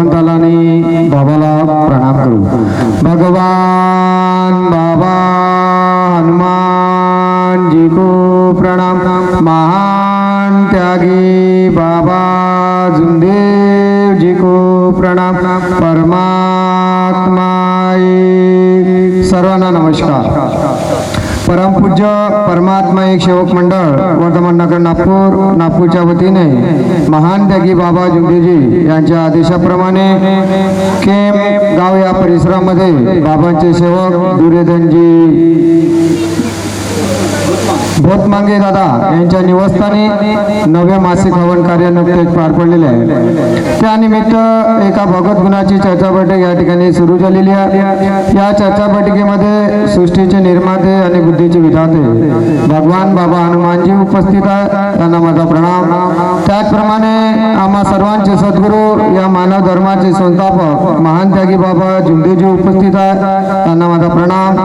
भगवंताला बाबाला प्रणाम करू. भगवान बाबा हनुमान जी को प्रणाम. महान त्यागी बाबा जुंदेव जी को प्रणाम. परमात्मा सर्वांना नमस्कार. परमपूज्य परमात्मा एक सेवक मंडळ वर्धमान नगर नागपूर नागपूरच्या वतीने महान त्यागी बाबा जुंदेजी यांच्या आदेशाप्रमाणे केम गाव या परिसरामध्ये बाबांचे सेवक दुर्योधनजी भोतमांगे दादा यांच्या निवासस्थानी नवे मासिक हवन कार्य नुकतेच पार पडलेले आहे. त्यानिमित्त एका भगवत गुणाची चर्चा बैठक या ठिकाणी सुरू झालेली आहे. या चर्चा बैठकीमध्ये सृष्टीचे निर्माते आणि बुद्धीचे विधाते भगवान बाबा हनुमानजी उपस्थित आहे त्यांना माझा प्रणाम. त्याचप्रमाणे आम्हा सर्वांचे सद्गुरू या मानव धर्माचे संस्थापक महान त्यागी बाबा जुंदेजी उपस्थित आहेत. त्यांना माझा प्रणाम.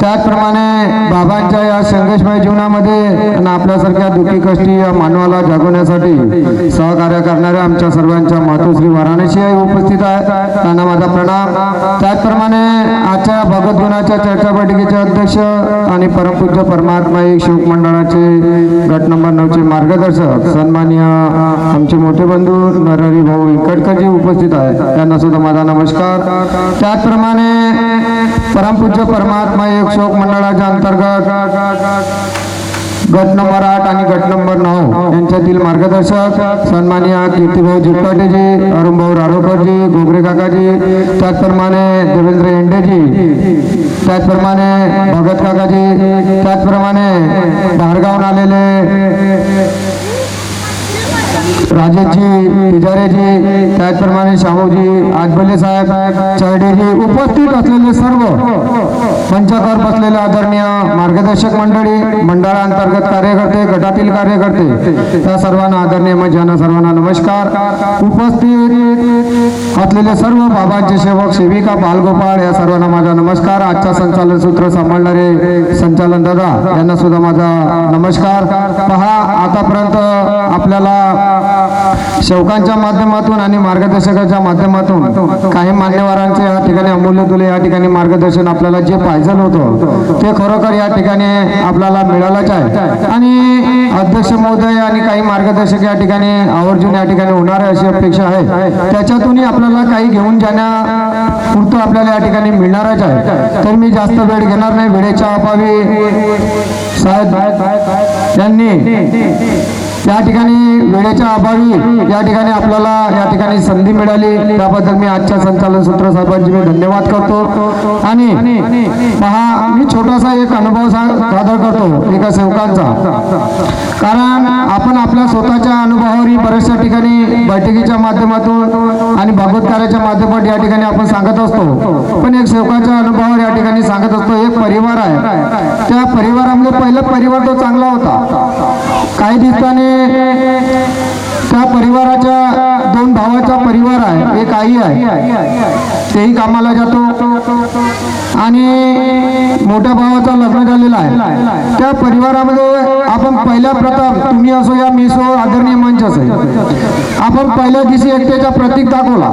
त्याचप्रमाणे बाबांच्या या संघर्षमय जीवनामध्ये आणि आपल्यासारख्या दुःखी कष्टी या मानवाला जागवण्यासाठी सहकार्य करणाऱ्या आमच्या सर्वांच्या मातोश्री वाराणसी उपस्थित आहे त्यांना माझा प्रणाम. त्याचप्रमाणे आजच्या भगवद्गुणाच्या गुणाच्या चर्चा बैठकीचे अध्यक्ष आणि परमपूज्य परमात्मा एक शोक मंडळाचे गट नंबर नऊचे मार्गदर्शक सन्मान्य आमचे मोठे बंधू नरहरी भाऊ इकडकरजी उपस्थित आहेत. त्यांना सुद्धा माझा नमस्कार. त्याचप्रमाणे परमपूज्य परमात्मा एक शोक मंडळाच्या अंतर्गत गट नंबर आठ आणि गट नंबर नऊ यांच्यातील मार्गदर्शक सन्माननीय कीर्तीभाऊ जिटपाटेजी अरुणभाऊ राडोकरजी गोगरे काकाजी त्याचप्रमाणे देवेंद्र एंडेजी त्याचप्रमाणे भगत काकाजी त्याचप्रमाणे बाहेरगावून आलेले राजेशजी पिजारेजी त्याचप्रमाणे शाहूजी आजबले साहेब चर्डेजी उपस्थित असलेले सर्व मंचावर बसलेले आदरणीय मार्गदर्शक मंडळी मंडळांतर्गत कार्यकर्ते गटातील कार्यकर्ते त्या सर्वांना आदरणीय मंचांना सर्वांना नमस्कार. उपस्थित असलेले सर्व बाबांचे सेवक सेविका बालगोपाळ या सर्वांना माझा नमस्कार. आजचा संचालन सूत्र सांभाळणारे संचालन दादा यांना सुद्धा माझा नमस्कार. पहा आतापर्यंत आपल्याला सेवकांच्या माध्यमातून आणि मार्गदर्शकाच्या माध्यमातून काही मान्यवरांचे या ठिकाणी अमूल्य तुले या ठिकाणी मार्गदर्शन आपल्याला जे पाहिजे होतं ते खरोखर या ठिकाणी आपल्याला मिळालंच आहे. आणि अध्यक्ष महोदय आणि काही मार्गदर्शक या ठिकाणी आवर्जून या ठिकाणी होणार आहे अशी अपेक्षा आहे. त्याच्यातूनही आपल्याला काही घेऊन जाण्या पुरतं आपल्याला या ठिकाणी मिळणारच आहे. तर मी जास्त वेळ घेणार नाही. वेळेच्या अभावी साहेब त्यांनी या ठिकाणी वेळेच्या अभावी या ठिकाणी आपल्याला या ठिकाणी संधी मिळाली. त्याबद्दल मी आजच्या संचालन सूत्र साहेबांची मी धन्यवाद करतो. आणि पहा मी छोटासा एक अनुभव सादर करतो एका सेवकांचा. कारण आपण आपल्या स्वतःच्या अनुभवावरही बऱ्याचशा ठिकाणी बैठकीच्या माध्यमातून आणि भागवतकाराच्या माध्यमातून या ठिकाणी आपण सांगत असतो. पण एक सेवकाच्या अनुभवावर या ठिकाणी सांगत असतो एक परिवार आहे. त्या परिवारामध्ये पहिला परिवार तो चांगला होता. काही दिवसाने त्या परिवाराच्या दोन भावाचा परिवार आहे एक आई आहे. तेही कामाला जातो. आणि मोठ्या भावाचा लग्न झालेला आहे. त्या परिवारामध्ये आपण पहिल्या प्रथम तुम्ही असो या मी असो हो, आदरणीय मंच असेल. आपण पहिल्या दिवशी एकट्याचा प्रतीक दाखवला.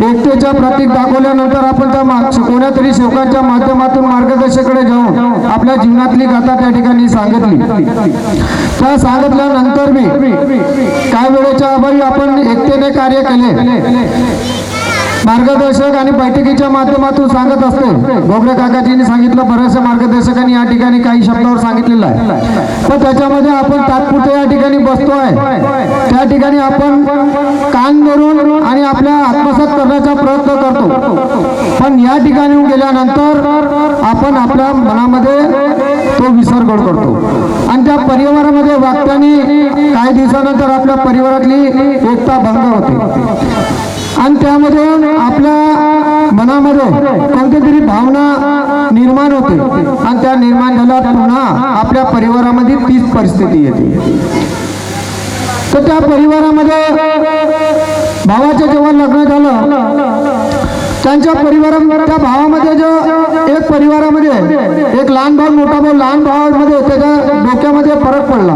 एकट्याच्या प्रतीक दाखवल्यानंतर आपण त्या माग कोण्यातरी सेवकांच्या माध्यमातून मार्गदर्शकडे जाऊन आपल्या जीवनातली गाथा त्या ठिकाणी सांगितली. त्या सांगितल्यानंतर मी काय वेळेच्या अभावी आपण एकट्याने कार्य केले. मार्गदर्शक आणि बैठकीच्या माध्यमातून सांगत असते. गोगरे काकाजींनी सांगितलं बऱ्याचशा मार्गदर्शकांनी या ठिकाणी काही शब्दावर सांगितलेलं आहे. तर त्याच्यामध्ये आपण तात्पुरते या ठिकाणी बसतो आहे. त्या ठिकाणी आपण कान धरून आणि आपल्या आत्मसात करण्याचा प्रयत्न करतो. पण या ठिकाणी गेल्यानंतर आपण आपल्या मनामध्ये तो विसर्गड करतो. आणि त्या परिवारामध्ये वागताना काही दिवसानंतर आपल्या परिवारातली एकता भंग होते. आणि त्यामध्ये आपल्या मनामध्ये कोणती तरी भावना निर्माण होते. आणि त्या निर्माण झाल्यावर पुन्हा आपल्या परिवारामध्ये तीच परिस्थिती येते. तर त्या परिवारामध्ये भावाचं जेव्हा लग्न झालं त्यांच्या परिवारामध्ये त्या भावामध्ये जो एक परिवारामध्ये एक लहान भाऊ मोठा भाऊ लहान भावामध्ये त्याच्या डोक्यामध्ये फरक पडला.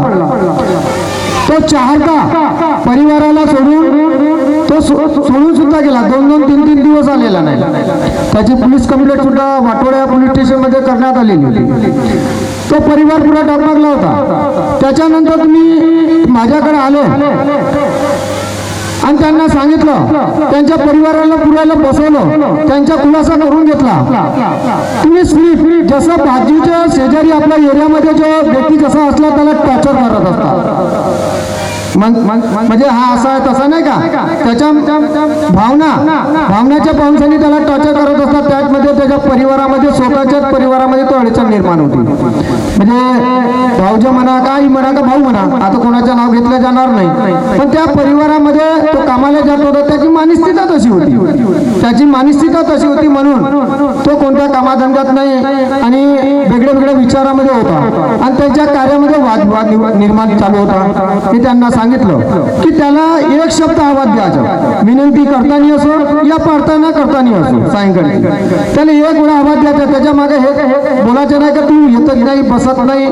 तो चाहता परिवाराला सोडून तो सो- सोडून सुद्धा गेला. दोन दोन तीन तीन दिवस आलेला नाही. त्याची पोलीस कंप्लेंट सुद्धा वाटोळ्या पोलीस स्टेशनमध्ये करण्यात आलेली होती. तो परिवार पुरा डगमगला होता. त्याच्यानंतर तुम्ही माझ्याकडे आले. आणि त्यांना सांगितलं. त्यांच्या परिवाराला पुरायला बसवलं. त्यांचा खुलासा करून घेतला. तुम्ही स्लीप जसं बाजूच्या शेजारी आपल्या एरियामध्ये जो व्यक्ती जसा असला त्याला टॉर्चर करत असतात. मग- म्हणजे हा असा आहे तसा नाही का? त्याच्या भावना भावनाच्या पाऊसाने त्याला टॉर्चर करत असतात. त्याचमध्ये त्याच्या परिवारामध्ये स्वतःच्याच परिवारामध्ये तो अडचण निर्माण होती. म्हणजे भाऊजा म्हणा काही म्हणा का भाऊ म्हणा आता कोणाचं नाव घेतलं जाणार नाही. पण त्या परिवारामध्ये तो कामाला जात होता त्याची मानसिकता तशी होती. त्याची मानसिकता तशी होती म्हणून तो कोणत्या कामाधंद्यात नाही आणि वेगळ्या वेगळ्या विचारामध्ये होता. आणि त्याच्या कार्यामध्ये वाद वाद निर्माण चालू होता. मी त्यांना सांगितलं की त्याला एक शब्द आवाज द्यायचा. विनंती करताना असो या प्रार्थना करताना असो सायंकाळी. त्याला एक वेळा आवाज द्यायचा त्याच्यामागे हे बोलायचं नाही का तू येतच नाही बसत नाही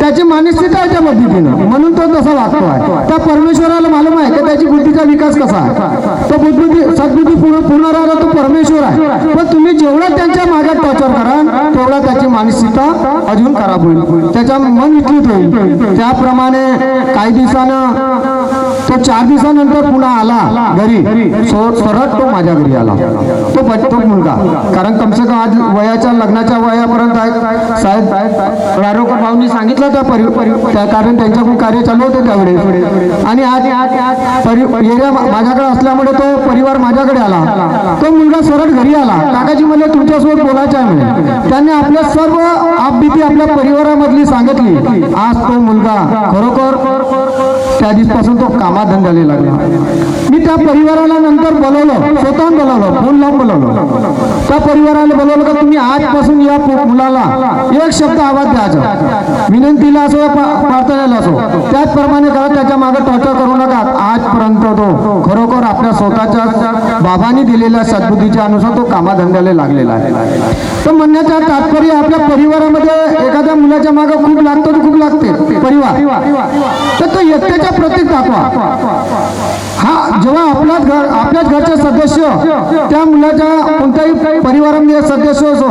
त्याची मानसिकता आहे त्या पद्धतीनं म्हणून तो तसा वागतो आहे त्या परमेश्वराला मालूम आहे की त्याची बुद्धीचा विकास कसा आहे. तो बुद्धी सद्बुद्धी पूर्ण राहिला तो परमेश्वर आहे. पण तुम्ही जेवढा त्यांच्या मागे टॉर्चर करा तेवढा त्याची मानसिकता अजून खराब होईल. त्याच्या मन विकृत होईल. त्याप्रमाणे काही दिवसानं तो चार दिवसानंतर पुन्हा आला घरी. सरळ तो माझ्या घरी आला. तो ब- तो मुलगा. कारण कमसे कम आज वयाच्या लग्नाच्या वयापर्यंत आहे. साहेब रारोकर भाऊनी सांगितलं त्या परि त्या कारण त्यांच्याकडून कार्य चालू होते त्यावेळेस आणि आज एरिया माझ्याकडे असल्यामुळे तो परिवार माझ्याकडे आला. तो मुलगा सरळ घरी आला. काकाजी म्हणजे तुमच्यासोबत बोलायचं आहे म्हणे. त्यांनी आपल्या सर्व आपबीती आपल्या परिवारामधली सांगितली. आज तो मुलगा खरोखर त्या दिसपासून तो कामाधंद्याला लागला मी त्या परिवाराला नंतर बोलवलं स्वतःहून बोलवलं फोन लावून बोलवलं. त्या परिवाराला बोलवलं का तुम्ही आजपासून या मुलाला? एक शब्द आवाज द्यायचा. विनंतीला असो प्रार्थनेला असो. त्याचप्रमाणे करा त्याच्यामागे टॉर्चर करू नका. आजपर्यंत तो खरोखर आपल्या स्वतःच्या बाबांनी दिलेल्या सद्बुद्धीच्या अनुसार तो कामाधंद्याला लागलेला आहे. तर म्हणण्याचा तात्पर्य आपल्या परिवारामध्ये एखाद्या मुलाच्या मागे खूप लागतो खूप लागते. परिवार. तर तो एकट्याच्या प्रतीक दाखवा. हा जेव्हा आपल्याच घर आपल्याच घरचे सदस्य त्या मुलाच्या कोणत्याही परिवारामध्ये सदस्य असो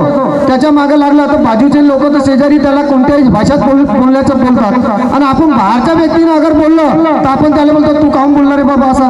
त्याच्यामागे लागला तर बाजूचे लोक तर शेजारी त्याला कोणत्याही भाषेत बोल बोलण्याचं बोलतात. आणि आपण बाहेरच्या व्यक्तीने अगर बोललो तर आपण त्याला बोलतो तू काहून बोलणार रे बाबा असा?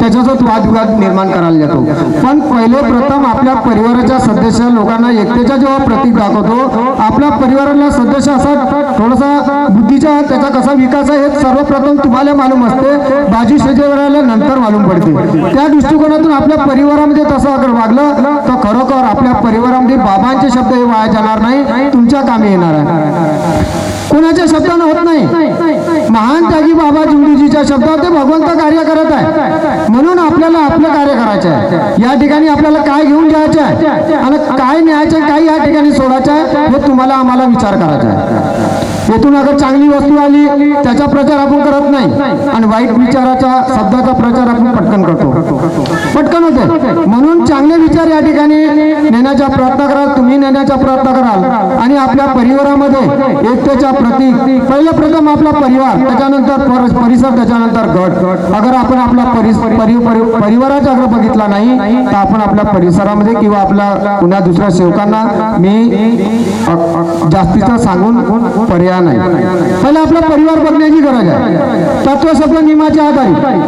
त्याच्यासोबत वादविवाद निर्माण करायला जातो. पण पहिले प्रथम आपल्या परिवाराच्या सदस्य लोकांना एकतेचा जेव्हा प्रतीक दाखवतो आपल्या परिवाराला सदस्य असा थोडासा बुद्धीचा त्याचा कसा विकास आहे हे सर्वप्रथम तुम्हाला मालूम असते. बाजू शेजाऱ्याला नंतर मालूम पडते. त्या दृष्टिकोनातून आपल्या परिवारामध्ये तसं अगर वागलं तर खरोखर आपल्या परिवारामध्ये बाबांचे शब्द हे वाया जाणार नाही तुमच्या कामी येणार आहे. कोणाच्या शब्दानं होत नाही? महान त्यागी बाबा जिंदूजीच्या शब्दात ते भगवंत कार्य करत आहे. म्हणून आपल्याला आपलं कार्य करायचं आहे. या ठिकाणी आपल्याला काय घेऊन जायचं आहे? आणि काय न्यायचं आहे काय या ठिकाणी सोडायचं आहे हे तुम्हाला आम्हाला विचार करायचा आहे. येथून अगर चांगली वस्तू आली त्याचा प्रचार आपण करत नाही. आणि वाईट विचाराचा शब्दाचा प्रचार आपण पटकन करतो. पटकन होते. म्हणून चांगले विचार या ठिकाणी नेण्याचा प्रयत्न कराल तुम्ही नेण्याचा प्रयत्न कराल. आणि आपल्या परिवारामध्ये एकतेच्या प्रतीक. पहिलं प्रथम आपला परिवार त्याच्यानंतर परिसर त्याच्यानंतर गट. अगर आपण आपला परिवाराचा अगर बघितला नाही तर आपण आपल्या परिसरामध्ये किंवा आपल्या पुन्हा दुसऱ्या सेवकांना मी अ- जास्तीचं सांगून पर्याय नाही. पहिला आपला परिवार बघण्याची गरज आहे. तत्वसत्व नियमाच्या आधारे.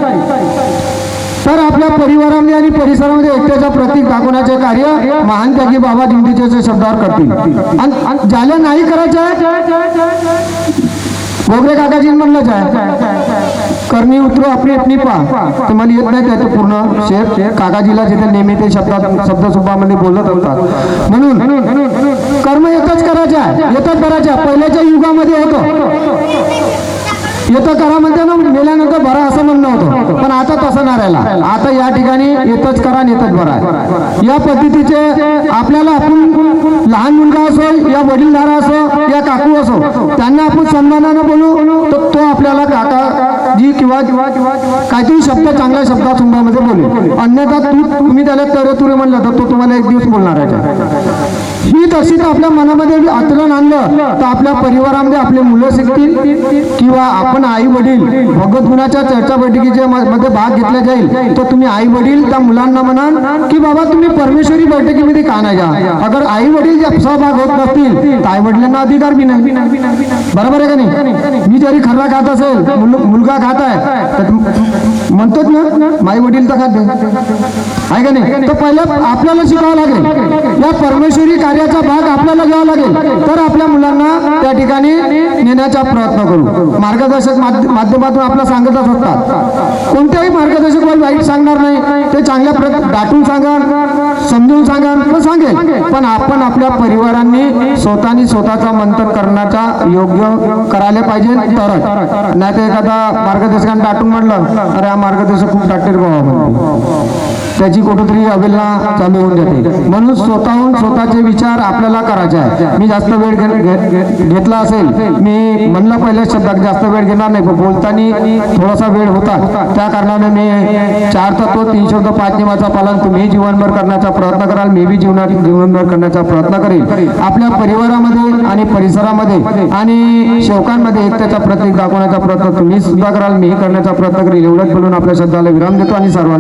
तर आपल्या परिवारामध्ये आणि परिसरामध्ये एकतेचं प्रतीक दाखवण्याचे कार्य महान त्यागी बाबा दिंडीचे शब्दावर करतील. आणि ज्याला नाही करायचं आहे गोगरे काकाजी म्हणलंच आहे करणी उतरू आपली आपली पा. तुम्हाला येत नाही त्याचं पूर्ण शेर काकाजीला जिथे नेहमी ते शब्दात शब्दसुभामध्ये बोलत होतात म्हणून कर्म एकच येतात आहे पहिल्याच्या युगामध्ये होतो. येतं करा म्हणते ना मेल्यानंतर बरा असं म्हणणं होतं. पण आता तसं नाही राहिला. आता या ठिकाणी येतच करा येतच बरा आहे. या पद्धतीचे आपल्याला आपण लहान मुलगा असो या वडीलधारा असो या काकू असो त्यांना आपण सन्मानानं बोलू तर तो आपल्याला काका जी किंवा किंवा किंवा काहीतरी शब्द चांगल्या शब्दात तुम्हाला बोलू अन्यथा तू तुम्ही त्याला तर तुरे म्हणलं तर तो तुम्हाला एक दिवस बोलणार आहे. ही तर आपल्या मनामध्ये आचरण आणलं तर आपल्या परिवारामध्ये आपले मुलं शिकतील किंवा आपण आई वडील भगवतगुणाच्या चर्चा बैठकीच्या मध्ये भाग घेतला जाईल तर तुम्ही आई वडील त्या मुलांना म्हणाल की बाबा तुम्ही परमेश्वरी बैठकीमध्ये का नाही जा? अगर आई वडील सहभाग होत नसतील तर आई वडिलांना अधिकार बी नाही. बरोबर आहे का नाही? मी जरी खरा खात असेल मुलगा खात आहे तर म्हणतोच ना माई वडील तर खात आहे का नाही? तर पहिलं आपल्याला शिकावं लागेल. या परमेश्वरी कार्य कार्याचा भाग आपल्याला घ्यावा लागेल. तर आपल्या मुलांना त्या ठिकाणी नेण्याचा प्रयत्न करू. मार्गदर्शक माध्यमातून आपला सांगतच असतात. कोणत्याही मार्गदर्शक मला वाईट सांगणार नाही. ते चांगल्या प्रकारे दाटून सांगा समजून सांगा पण सांगेल. पण आपण आपल्या परिवारांनी स्वतःनी स्वतःचा मंथन करण्याचा योग्य करायला पाहिजे. तरच. नाही तर एखादा मार्गदर्शकाने दाटून म्हणलं अरे हा मार्गदर्शक खूप दाटेल बाबा त्याची कुठेतरी अवेलना चालू होऊन जाते. म्हणून स्वतःहून स्वतःचे विचार आपल्याला करायचे आहे मी जास्त वेळ घेतला असेल मी म्हणलं पहिल्या शब्दात जास्त वेळ घेणार नाही पण बोलताना थोडासा वेळ होता. त्या कारणाने मी चार तत्व तीन शब्द पाच नियमाचा पालन तुम्ही जीवनभर करण्याचा प्रयत्न कराल मी बी जीवनात जीवनभर करण्याचा प्रयत्न करेल आपल्या परिवारामध्ये आणि परिसरामध्ये आणि सेवकांमध्ये एकतेचा प्रतीक दाखवण्याचा प्रयत्न तुम्ही सुद्धा कराल मीही करण्याचा प्रयत्न करेल एवढंच बोलून आपल्या शब्दाला विराम देतो आणि सर्वांना